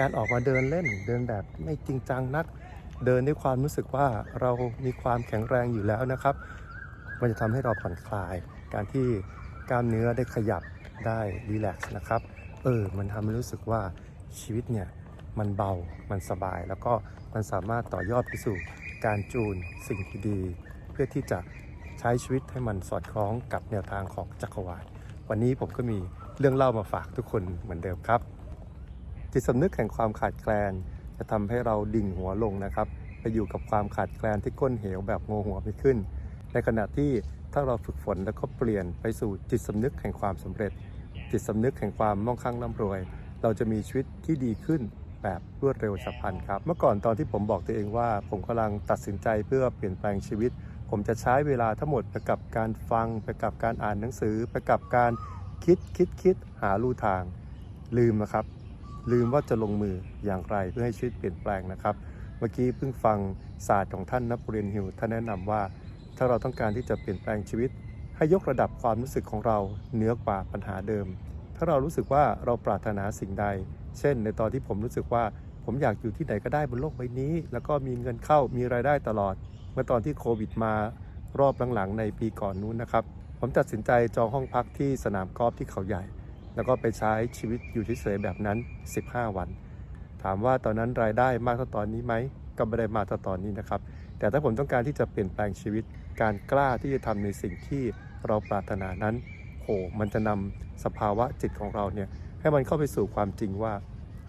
การออกมาเดินเล่นเดินแบบไม่จริงจังนัก เดินด้วยความรู้สึกว่าเรามีความแข็งแรงอยู่แล้วนะครับ มันจะทำให้เราผ่อนคลาย การที่กล้ามเนื้อได้ขยับได้รีแลกซ์นะครับ เออ มันทำให้รู้สึกว่าชีวิตเนี่ยมันเบา มันสบาย แล้วก็มันสามารถต่อยอดไปสู่การจูนสิ่งที่ดี เพื่อที่จะใช้ชีวิตให้มันสอดคล้องกับแนวทางของจักรวาล วันนี้ผมก็มีเรื่องเล่ามาฝากทุกคนเหมือนเดิมครับ จิตสำนึกแห่งความขาดแคลน จะทำให้เราดิ่งหัวลงนะครับ ไปอยู่กับความขาดแคลนที่ก้นเหวแบบงงหัวไม่ขึ้น ในขณะที่ถ้าเราฝึกฝนแล้วก็เปลี่ยนไปสู่จิตสำนึกแห่งความสำเร็จ จิตสำนึกแห่งความมั่งคั่งร่ำรวย เราจะมีชีวิตที่ดีขึ้นแบบรวดเร็วฉับพลันครับ เมื่อก่อนตอนที่ผมบอกตัวเองว่า ผมกำลังตัดสินใจเพื่อเปลี่ยนแปลงชีวิต ผมจะใช้เวลาทั้งหมดไปกับการฟัง ไปกับการอ่านหนังสือ ไปกับการคิดคิดคิดหาลู่ทางลืมนะครับ ลืมว่าจะลงมืออย่างไรเพื่อให้ชีวิตเปลี่ยนแปลงนะครับ เมื่อกี้เพิ่งฟังศาสตร์ของท่านนโปเลียนฮิลท่านแนะนำว่า ถ้าเราต้องการที่จะเปลี่ยนแปลงชีวิต ให้ยกระดับความรู้สึกของเราเหนือกว่าปัญหาเดิม ถ้าเรารู้สึกว่าเราปรารถนาสิ่งใด เช่น ในตอนที่ผมรู้สึกว่าผมอยากอยู่ที่ไหนก็ได้บนโลกใบนี้ แล้วก็มีเงินเข้ามีรายได้ตลอด เมื่อตอนที่โควิดมารอบหลังๆในปีก่อนนู้นนะครับ ผมตัดสินใจจองห้องพักที่สนามกอล์ฟที่เขาใหญ่ แล้วก็ไปใช้ชีวิตอยู่เฉยๆแบบนั้น 15 วัน ถามว่าตอนนั้นรายได้มากเท่าตอนนี้ไหมก็ไม่ได้มากเท่าตอนนี้นะครับ แต่ถ้าผมต้องการที่จะเปลี่ยนแปลงชีวิต การกล้าที่จะทำในสิ่งที่เราปรารถนานั้นโหมันจะนำสภาวะจิตของเราเนี่ยให้มันเข้าไปสู่ความจริงว่า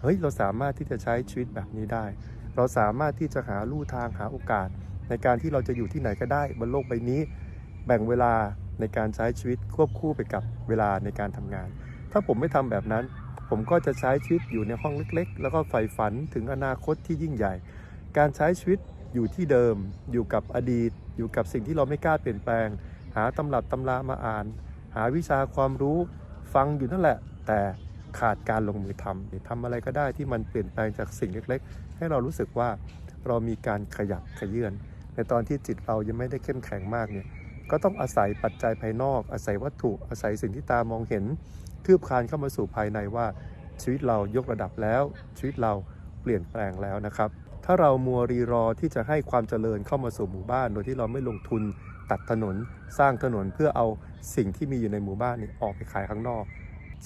เฮ้ย เราสามารถที่จะใช้ชีวิตแบบนี้ได้ เราสามารถที่จะหาลู่ทางหาโอกาส ในการที่เราจะอยู่ที่ไหนก็ได้บนโลกใบนี้ แบ่งเวลาในการใช้ชีวิตควบคู่ไปกับเวลาในการทำงาน ถ้าผมไม่ทำแบบนั้น ผมก็จะใช้ชีวิตอยู่ในห้องเล็ก ๆ แล้วก็ใฝ่ฝันถึงอนาคตที่ยิ่งใหญ่ การใช้ชีวิตอยู่ที่เดิม อยู่กับอดีต อยู่กับสิ่งที่เราไม่กล้าเปลี่ยนแปลง หาตำรับตำรามาอ่าน หาวิชาความรู้ฟังอยู่นั่นแหละ แต่ขาดการลงมือทำทำอะไรก็ได้ที่มันเปลี่ยนแปลงจากสิ่งเล็กๆ ให้เรารู้สึกว่าเรามีการขยับขยื่นในตอนที่จิตเรายังไม่ได้เข้มแข็งมากเนี่ยก็ต้องอาศัยปัจจัยภายนอก อาศัยวัตถุอาศัยสิ่งที่ตามองเห็น คืบคลานเข้ามาสู่ภายในว่าชีวิตเรายกระดับแล้ว ชีวิตเราเปลี่ยนแปลงแล้วนะครับ ถ้าเรามัวรีรอที่จะให้ความเจริญเข้ามาสู่หมู่บ้าน โดยที่เราไม่ลงทุนตัดถนน สร้างถนนเพื่อเอาสิ่งที่มีอยู่ในหมู่บ้านนี้ออกไปขายข้างนอก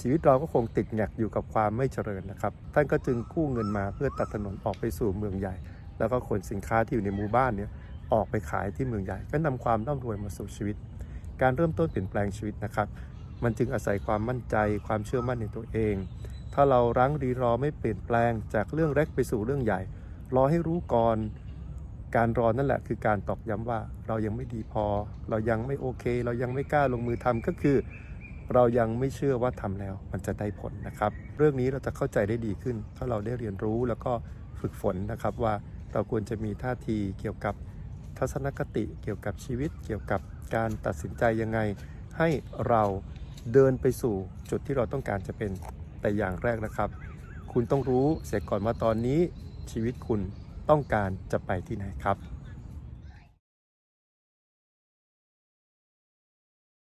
ชีวิตเราก็คงติดแงกอยู่กับความไม่เจริญนะครับ ท่านก็จึงกู้เงินมาเพื่อตัดถนนออกไปสู่เมืองใหญ่ แล้วก็ขนสินค้าที่อยู่ในหมู่บ้านเนี่ยออกไปขายที่เมืองใหญ่ ก็นำความร่ำรวยมาสู่ชีวิต การเริ่มต้นเปลี่ยนแปลงชีวิตนะครับ มันจึงอาศัยความมั่นใจความเชื่อมั่นในตัวเอง ถ้าเรารั้งรีรอไม่เปลี่ยนแปลงจากเรื่องเล็กไปสู่เรื่องใหญ่ รอให้รู้ก่อน การรอนั่นแหละคือการตอกย้ำว่าเรายังไม่ดีพอ เรายังไม่โอเค เรายังไม่กล้าลงมือทำก็คือ เรายังไม่เชื่อว่าทำแล้ว มันจะได้ผลนะครับ เรื่องนี้เราจะเข้าใจได้ดีขึ้น ถ้าเราได้เรียนรู้แล้วก็ฝึกฝนนะครับว่าเราควรจะมีท่าทีเกี่ยวกับทัศนคติเกี่ยวกับชีวิตเกี่ยวกับการตัดสินใจยังไงให้เรา เดินไปสู่จุดที่เราต้องการจะเป็นแต่อย่างแรกนะครับ คุณต้องรู้เสียก่อนว่าตอนนี้ชีวิตคุณต้องการจะไปที่ไหนครับ